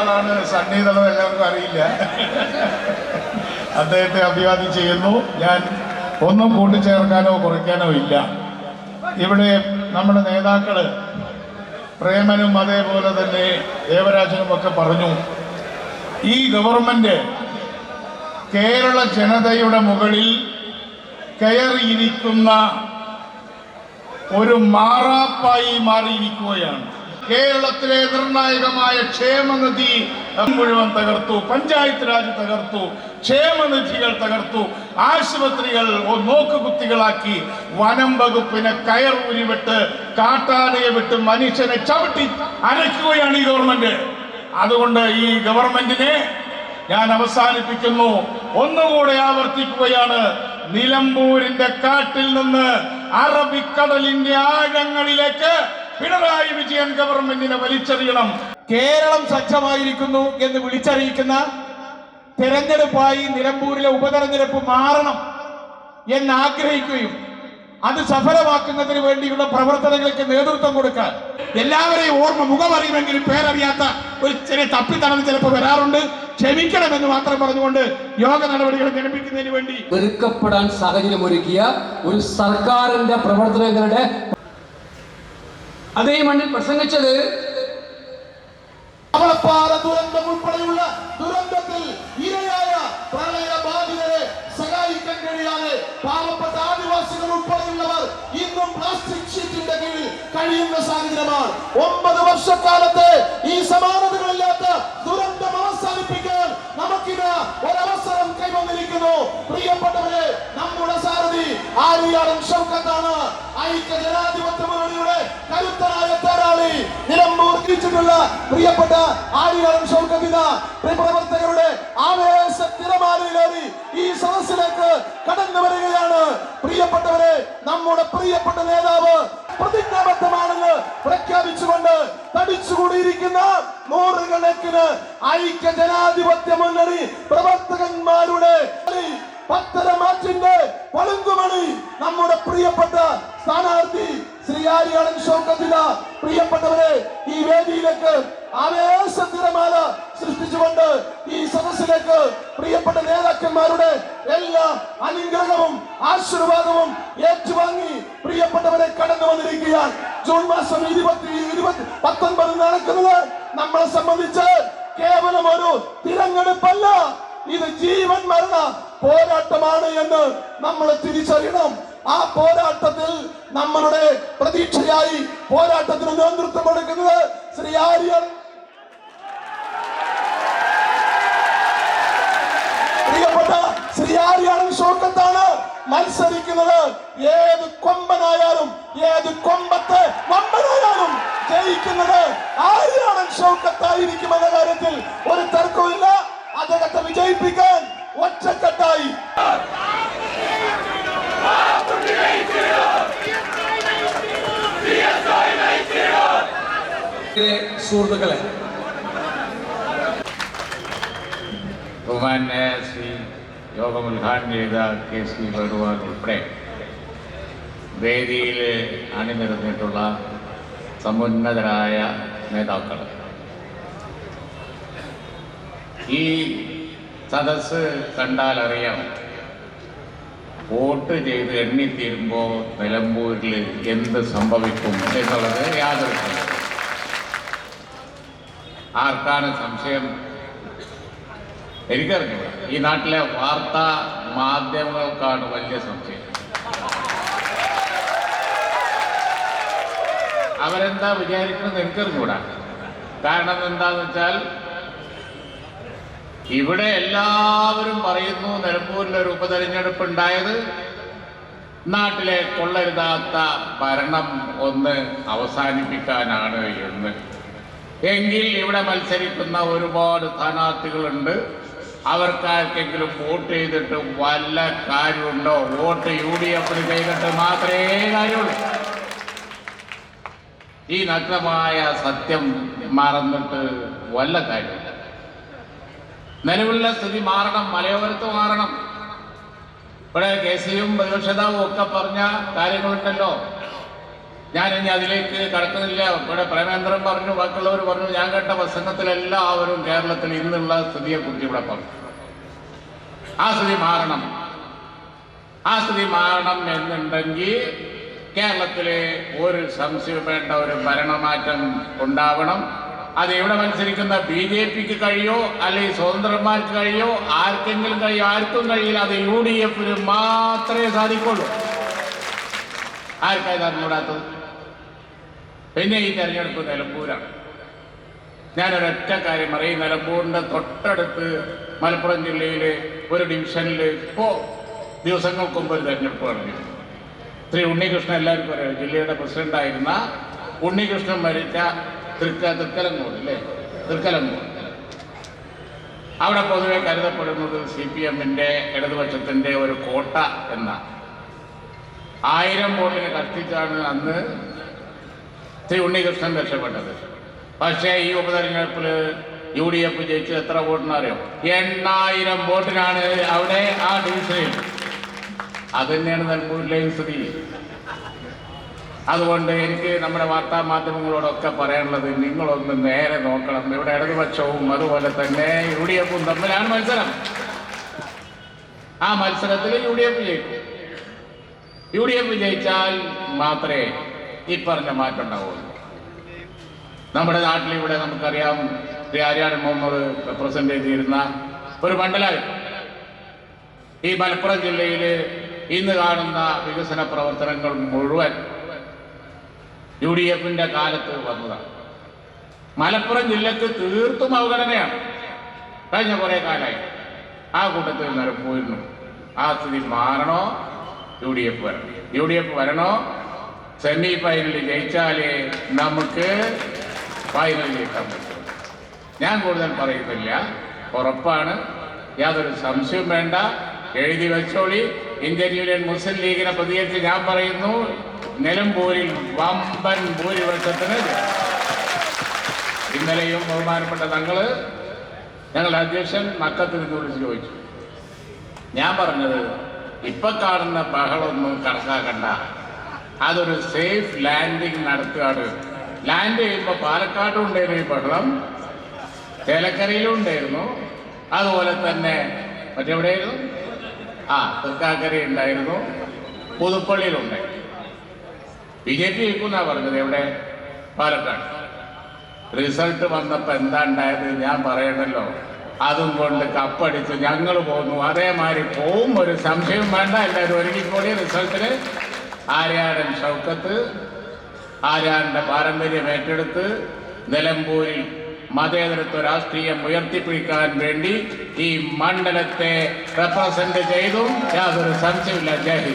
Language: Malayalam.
ആളാണ് എന്നുള്ളത് എല്ലാവർക്കും അറിയില്ല. അദ്ദേഹത്തെ അഭിവാദ്യം ചെയ്യുന്നു. ഞാൻ ഒന്നും കൂട്ടിച്ചേർക്കാനോ കുറയ്ക്കാനോ ഇല്ല. ഇവിടെ നമ്മുടെ നേതാക്കൾ പ്രേമനും അതേപോലെ തന്നെ ദേവരാജനും ഒക്കെ പറഞ്ഞു ഈ ഗവൺമെന്റ് കേരള ജനതയുടെ മുകളിൽ കയറിയിരിക്കുന്ന ഒരു മാറാപ്പായി മാറിയിരിക്കുകയാണ്. കേരളത്തിലെ നിർണായകമായ ക്ഷേമനിധി മുഴുവൻ തകർത്തു പഞ്ചായത്ത് രാജ് തകർത്തു ക്ഷേമനിധികൾ തകർത്തു ആശുപത്രികൾ നോക്കുകുത്തികളാക്കി വനം വകുപ്പിനെ കയർ ഉരിവിട്ട് കാട്ടാനയെ വിട്ട് മനുഷ്യനെ ചവിട്ടി അരയ്ക്കുകയാണ് ഈ ഗവൺമെന്റ്. അതുകൊണ്ട് ഈ ഗവൺമെന്റിനെ ഞാൻ അവസാനിപ്പിക്കുന്നു. ഒന്നുകൂടെ ആവർത്തിക്കുകയാണ്. നിലമ്പൂരിന്റെ കാട്ടിൽ നിന്ന് അറബിക്കടലിന്റെ ആഴങ്ങളിലേക്ക് പിണറായി വിജയൻ ഗവൺമെന്റിനെ വലിച്ചെറിയണം. കേരളം സജ്ജമായിരിക്കുന്നു എന്ന് വിളിച്ചറിയിക്കുന്ന തെരഞ്ഞെടുപ്പായി നിലമ്പൂരിലെ ഉപതെരഞ്ഞെടുപ്പ് മാറണം എന്ന് ആഗ്രഹിക്കുകയും അത് സഫലമാക്കുന്നതിന് വേണ്ടിയുള്ള പ്രവർത്തനങ്ങൾക്ക് നേതൃത്വം കൊടുക്കാൻ. എല്ലാവരെയും ഓർമ്മ മുഖമറിയുമെങ്കിലും പേരറിയാത്ത ഒരു ചെറിയ തപ്പിത്തടന്ന് ചിലപ്പോൾ വരാറുണ്ട്. ക്ഷമിക്കണമെന്ന് മാത്രം പറഞ്ഞുകൊണ്ട് യോഗ നടപടികൾ ജനിപ്പിക്കുന്നതിന് വേണ്ടി വെറുക്കപ്പെടാൻ സാഹചര്യമൊരുക്കിയ ഒരു സർക്കാരിന്റെ പ്രവർത്തനങ്ങളുടെ അതേ മണ്ണിൽ പ്രസംഗിച്ചത് കവളപ്പാറ ദുരന്തം ദുരന്തത്തിൽ ഇരയായ പ്രളയബാധിതരെ സഹായിക്കാൻ കഴിയാതെ പാവപ്പെട്ട ആദിവാസികൾ ഉൾപ്പെടെയുള്ളവർ ഇന്നും പ്ലാസ്റ്റിക് ഷീറ്റിന്റെ കീഴിൽ കഴിയുന്ന സാഹചര്യമാണ്. ഒമ്പത് വർഷക്കാലത്തെ ഈ സമാനതകളില്ലാത്ത ഒരവസരം കൈവന്നിരിക്കുന്നു പ്രിയപ്പെട്ടവരെ നമ്മുടെ സാരഥി ആര്യാടൻ ഷൗക്കത്താണ്. ഐക്യ ജനാധിപത്യ മുന്നണിയുടെ കരുത്തനായ തേരാളി നിലമ്പൂർ തിരിച്ചിട്ടുള്ള പ്രിയപ്പെട്ട ആര്യാടൻ ഷൗക്കത്തിന പ്രവർത്തകരുടെ ആവേശ തിരമാലയിലേറി ഈ സദസ്സിലേക്ക് കടന്നു വരികയാണ്. പ്രിയപ്പെട്ടവരെ നമ്മുടെ പ്രിയപ്പെട്ട നേതാവ് പ്രതിജ്ഞാബദ്ധമാണെന്ന് പ്രഖ്യാപിച്ചുകൊണ്ട് തടിച്ചുകൂടിയിരിക്കുന്ന നൂറുകണക്കിന് ഐക്യ ജനാധിപത്യ മുന്നണി പ്രവർത്തകന്മാരുടെ പളുങ്കുമണി നമ്മുടെ പ്രിയപ്പെട്ട സ്ഥാനാർത്ഥി ശ്രീ ആര്യാടൻ ഷൗക്കത്തിന പ്രിയപ്പെട്ടവരെ ഈ വേദിയിലേക്ക് ആവേശ തിരമാല സൃഷ്ടിച്ചുകൊണ്ട് ഈ സദസ്സിലേക്ക് പ്രിയപ്പെട്ട നേതാക്കന്മാരുടെ എല്ലാ അനുഗ്രഹവും ആശീർവാദവും ഏറ്റുവാങ്ങി പ്രിയപ്പെട്ടവരെ കടന്നു വന്നിരിക്കുകയാണ്. ജൂൺ മാസം ഇരുപത്തി ഇരുപത്തി പത്തൊൻപത് നടക്കുന്നത് നമ്മളെ സംബന്ധിച്ച് കേവലം ഒരു തിരഞ്ഞെടുപ്പല്ല. ഇത് ജീവൻ മരണ പോരാട്ടമാണ് എന്ന് നമ്മൾ തിരിച്ചറിയണം. ആ പോരാട്ടത്തിൽ നമ്മളുടെ പ്രതീക്ഷയായി പോരാട്ടത്തിന് നേതൃത്വം കൊടുക്കുന്നത് ശ്രീ ആര്യൻ പ്രിയപ്പെട്ട ശോകത്താണ് മത്സരിക്കുന്നത്. ഏത് കൊമ്പനായാലും ഏത് കൊമ്പത്തെ വമ്പനായാലും ജയിക്കുന്നത് ആര്യാടൻ ഷോക്കത്തായിരിക്കുമെന്ന കാര്യത്തിൽ ഒരു തർക്കമില്ല അദ്ദേഹത്തെ വിജയിപ്പിക്കാൻ ഒറ്റക്കെട്ടായി. സുഹൃത്തുക്കളെ ബഹുമാന്യ ശ്രീ ഉദ്ഘാടനം ചെയ്ത കെ സി വേണുഗോപാൽ ഉൾപ്പെടെ വേദിയിൽ അണിനിരന്നിട്ടുള്ള സമുന്നതരായ നേതാക്കൾ ഈ സദസ് കണ്ടാൽ അറിയാം വോട്ട് ചെയ്ത് എണ്ണിത്തീരുമ്പോൾ നിലമ്പൂരിൽ എന്ത് സംഭവിക്കും എന്നുള്ളത് യാതൊരു. ആർക്കാണ് സംശയം? എനിക്കറിഞ്ഞൂട. ഈ നാട്ടിലെ വാർത്താ മാധ്യമങ്ങൾക്കാണ് വലിയ സംശയം. അവരെന്താ വിചാരിക്കുന്നത് എനിക്കറിഞ്ഞൂടാ. കാരണം എന്താന്ന് വെച്ചാൽ ഇവിടെ എല്ലാവരും പറയുന്നു നിലമ്പൂരിൽ ഒരു ഉപതെരഞ്ഞെടുപ്പ് ഉണ്ടായത് നാട്ടിലെ കൊള്ളരുതാത്ത ഭരണം ഒന്ന് അവസാനിപ്പിക്കാനാണ് എന്ന്. എങ്കിൽ ഇവിടെ മത്സരിക്കുന്ന ഒരുപാട് സ്ഥാനാർത്ഥികളുണ്ട്. അവർക്കാർക്കെങ്കിലും വോട്ട് ചെയ്തിട്ട് വല്ല കാര്യമുണ്ടോ? വോട്ട് യു ഡി എഫിന് ചെയ്തിട്ട് മാത്രമേ കാര്യമുള്ളൂ. ഈ നഗ്നമായ സത്യം മറന്നിട്ട് വല്ല കാര്യമില്ല. നിലവിലുള്ള സ്ഥിതി മാറണം മലയോരത്ത് മാറണം. ഇവിടെ കെ സിയും പ്രതിപക്ഷതാവും ഒക്കെ പറഞ്ഞ കാര്യങ്ങളുണ്ടല്ലോ. ഞാൻ ഇനി അതിലേക്ക് കടക്കുന്നില്ല. ഇവിടെ പ്രേമേന്ദ്രൻ പറഞ്ഞു ബാക്കിയുള്ളവർ പറഞ്ഞു ഞാൻ കേട്ട പ്രസംഗത്തിലെല്ലാവരും കേരളത്തിൽ ഇന്നുള്ള സ്ഥിതിയെക്കുറിച്ച് ഇവിടെ പറഞ്ഞു. ആ സ്ഥിതി മാറണം. ആ സ്ഥിതി മാറണം എന്നുണ്ടെങ്കിൽ കേരളത്തിലെ ഒരു സംശയം വേണ്ട ഒരു ഭരണമാറ്റം ഉണ്ടാവണം. അത് ഇവിടെ മത്സരിക്കുന്ന ബി ജെ പിക്ക് കഴിയോ അല്ലെങ്കിൽ സ്വതന്ത്രന്മാർക്ക് കഴിയോ ആർക്കെങ്കിലും കഴിയോ ആർക്കും കഴിയില്ല. അത് യു ഡി എഫിന് മാത്രമേ സാധിക്കുള്ളൂ. ആർക്കായത് അറിഞ്ഞൂടാത്തത് പിന്നെ ഈ തെരഞ്ഞെടുപ്പ് നിലമ്പൂരാണ്. ഞാനൊരൊറ്റ കാര്യം പറയും. നിലമ്പൂരിന്റെ തൊട്ടടുത്ത് മലപ്പുറം ജില്ലയിലെ ഒരു ഡിവിഷനിൽ ഇപ്പോ ദിവസങ്ങൾക്ക് മുമ്പ് ഒരു തെരഞ്ഞെടുപ്പ് നടന്നു ശ്രീ ഉണ്ണികൃഷ്ണൻ എല്ലാവർക്കും അറിയാം. ജില്ലയുടെ പ്രസിഡന്റായിരുന്ന ഉണ്ണികൃഷ്ണൻ മരിച്ച തൃക്ക തൃക്കലങ്ങോട് അല്ലേ? തൃക്കലങ്ങോട്. അവിടെ പൊതുവെ കരുതപ്പെടുന്നത് സി പി എമ്മിന്റെ ഇടതുപക്ഷത്തിന്റെ ഒരു കോട്ട എന്ന ആയിരം വോട്ടിന് കത്തിച്ചാണ് അന്ന് ശ്രീ ഉണ്ണികൃഷ്ണൻ രക്ഷപ്പെട്ടത് പക്ഷേ ഈ ഉപതെരഞ്ഞെടുപ്പിൽ യു ഡി എഫ് ജയിച്ചത് എത്ര വോട്ടിന് അറിയോ എണ്ണായിരം വോട്ടിനാണ് അവിടെ ആ ഡിവിഷനിൽ. അത് തന്നെയാണ് നൽകൂരിലെയും സ്ഥിതി. അതുകൊണ്ട് എനിക്ക് നമ്മുടെ വാർത്താ മാധ്യമങ്ങളോടൊക്കെ പറയാനുള്ളത് നിങ്ങളൊന്ന് നേരെ നോക്കണം. ഇവിടെ ഇടതുപക്ഷവും അതുപോലെ തന്നെ യു ഡി എഫും തമ്മിലാണ് മത്സരം. ആ മത്സരത്തിൽ യു ഡി എഫ് ജയിക്കും. യു ഡി എഫ് ജയിച്ചാൽ മാത്രമേ ഈ പറഞ്ഞ മാറ്റം ഉണ്ടാവുള്ളൂ നമ്മുടെ നാട്ടിൽ ഇവിടെ നമുക്കറിയാം ശ്രീ ആര്യാടൻ മുഹമ്മദ് റെപ്രസെന്റ് ചെയ്തിരുന്ന ഒരു മണ്ഡലമായിരുന്നു ഈ മലപ്പുറം ജില്ലയിൽ ഇന്ന് കാണുന്ന വികസന പ്രവർത്തനങ്ങൾ മുഴുവൻ യു ഡി എഫിന്റെ കാലത്ത് വന്നതാണ്. മലപ്പുറം ജില്ലക്ക് തീർത്തും അവഗണനയാണ്. കഴിഞ്ഞ കുറെ കാലമായി ആ കൂട്ടത്തിൽ നിലപ്പോയിരുന്നു ആ സ്ഥിതി മാറണോ? യു ഡി എഫ് വരണം. യു ഡി എഫ് വരണോ? സെമി ഫൈനലിൽ ജയിച്ചാലേ നമുക്ക് ഫൈനലിൽ ജയിക്കാൻ പറ്റും. ഞാൻ കൂടുതൽ പറയുന്നില്ല. ഉറപ്പാണ്. യാതൊരു സംശയവും വേണ്ട. എഴുതി വെച്ചോളി. ഇന്ത്യൻ യൂണിയൻ മുസ്ലിം ലീഗിനെ പ്രതികരിച്ച് ഞാൻ പറയുന്നു. നിലമ്പൂരിൽ വമ്പൻ ഭൂരിപക്ഷത്തിന്. ഇന്നലെയും ബഹുമാനപ്പെട്ട തങ്ങൾ ഞങ്ങളുടെ അധ്യക്ഷൻ മക്കത്തിരുന്ന് വിളിച്ച് ചോദിച്ചു. ഞാൻ പറഞ്ഞത് ഇപ്പൊ കാണുന്ന ബഹളമൊന്നും കണക്കാക്കണ്ട. അതൊരു സേഫ് ലാൻഡിങ് നടത്തുകയാണ്. ലാൻഡ് ചെയ്യുമ്പോൾ പാലക്കാട്ടും ഉണ്ടായിരുന്നു ഈ പട്ടണം. ചേലക്കരയിലും ഉണ്ടായിരുന്നു. അതുപോലെ തന്നെ മറ്റെവിടെയായിരുന്നു? ആ തൃക്കാക്കര ഉണ്ടായിരുന്നു. പുതുപ്പള്ളിയിലുണ്ടായിരുന്നു ബി ജെ പി ജയിക്കുന്നാ പറഞ്ഞത് എവിടെ? പാലക്കാട്. റിസൾട്ട് വന്നപ്പോൾ എന്താ ഉണ്ടായത് ഞാൻ പറയണല്ലോ അതും കൊണ്ട് കപ്പടിച്ച് ഞങ്ങൾ പോന്നു. അതേമാതിരി പോവും. ഒരു സംശയം വേണ്ട. എല്ലാവരും ഒരുങ്ങിക്കൂടി റിസൾട്ടിന് ആര്യാടൻ ഷൗക്കത്ത് ആര്യാടന്റെ പാരമ്പര്യം ഏറ്റെടുത്ത് നിലമ്പൂരിൽ മതേതരത്വ രാഷ്ട്രീയം ഉയർത്തിപ്പിടിക്കാൻ വേണ്ടി ഈ മണ്ഡലത്തെ റെപ്രസെന്റ് ചെയ്തും യാതൊരു സംശയമില്ല ജയ്